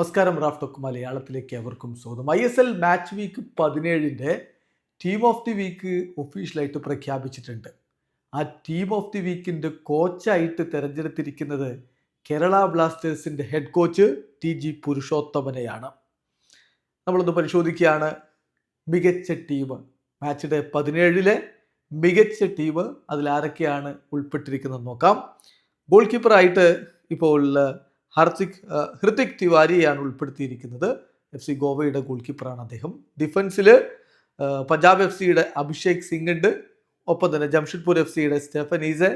നമസ്കാരം Raf talk മലയാളത്തിലേക്ക് അവർക്കും സ്വാഗതം. I S L match week പതിനേഴിന്റെ team of the week ഒഫീഷ്യലായിട്ട് പ്രഖ്യാപിച്ചിട്ടുണ്ട്. ആ ടീം ഓഫ് ദി വീക്കിന്റെ കോച്ചായിട്ട് തിരഞ്ഞെടുത്തിരിക്കുന്നത് കേരള ബ്ലാസ്റ്റേഴ്സിന്റെ ഹെഡ് കോച്ച് ടി ജി പുരുഷോത്തമനെയാണ്. നമ്മളൊന്ന് പരിശോധിക്കുകയാണ്. മികച്ച ടീം മാച്ച് ഡേ പതിനേഴിലെ മികച്ച ടീം അതിലാരൊക്കെയാണ് ഉൾപ്പെട്ടിരിക്കുന്നത് നോക്കാം. ഗോൾ കീപ്പറായിട്ട് ഇപ്പോൾ ഹർത്തിക് ഹൃതിക് തിവാരിയാണ് ഉൾപ്പെടുത്തിയിരിക്കുന്നത്. എഫ് സി ഗോവയുടെ ഗോൾ കീപ്പറാണ് അദ്ദേഹം. ഡിഫൻസിൽ പഞ്ചാബ് എഫ് സിയുടെ അഭിഷേക് സിംഗ് ഉണ്ട്. ഒപ്പം തന്നെ ജംഷഡ്പൂർ എഫ് സിയുടെ സ്റ്റെഫൻ ഈസെ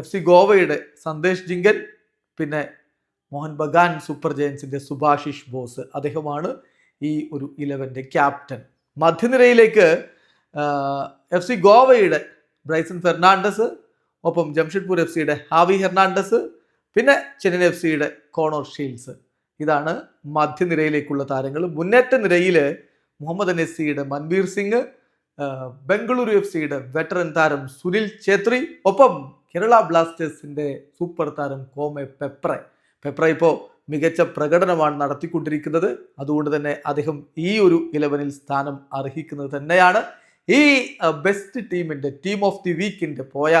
എഫ് സി ഗോവയുടെ സന്ദേശ് ജിങ്കൻ പിന്നെ മോഹൻ ബഗാൻ സൂപ്പർ ജയൻസിന്റെ സുഭാഷിഷ് ബോസ് അദ്ദേഹമാണ് ഈ ഒരു ഇലവന്റെ ക്യാപ്റ്റൻ മധ്യനിരയിലേക്ക് എഫ് സി ഗോവയുടെ ബ്രൈസൺ ഫെർണാണ്ടസ് ഒപ്പം ജംഷഡ്പൂർ എഫ് സിയുടെ ഹാവി ഹെർണാണ്ടസ് പിന്നെ ചെന്നൈ എഫ് സിയുടെ കോണോർ ഷീൽസ് ഇതാണ് മധ്യനിരയിലേക്കുള്ള താരങ്ങൾ. മുന്നേറ്റ നിരയിൽ മുഹമ്മദ് നസീയുടെ മൻവീർ സിംഗ് ബംഗളൂരു എഫ് സിയുടെ വെറ്ററൻ താരം സുനിൽ ഛേത്രി ഒപ്പം കേരള ബ്ലാസ്റ്റേഴ്സിന്റെ സൂപ്പർ താരം കോമെ പെപ്ര. പെപ്ര ഇപ്പോൾ മികച്ച പ്രകടനമാണ് നടത്തിക്കൊണ്ടിരിക്കുന്നത്. അതുകൊണ്ട് തന്നെ അദ്ദേഹം ഈ ഒരു ഇലവനിൽ സ്ഥാനം അർഹിക്കുന്നത് തന്നെയാണ്. ഈ ബെസ്റ്റ് ടീമിന്റെ ടീം ഓഫ് ദി വീക്കിന്റെ പോയ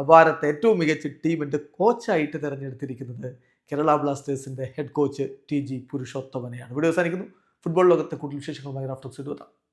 വാരത്തെ ഏറ്റവും മികച്ച ടീമിന്റെ കോച്ചായിട്ട് തിരഞ്ഞെടുത്തിരിക്കുന്നത് കേരള ബ്ലാസ്റ്റേഴ്സിന്റെ ഹെഡ് കോച്ച് ടി ജി പുരുഷോത്തമനെയാണ് ഇവിടെ അവസാനിക്കുന്നു. ഫുട്ബോൾ ലോകത്തെ കൂടുതൽ വിശേഷങ്ങളുമായി റാഫ്റ്റോക്സ് എത്താം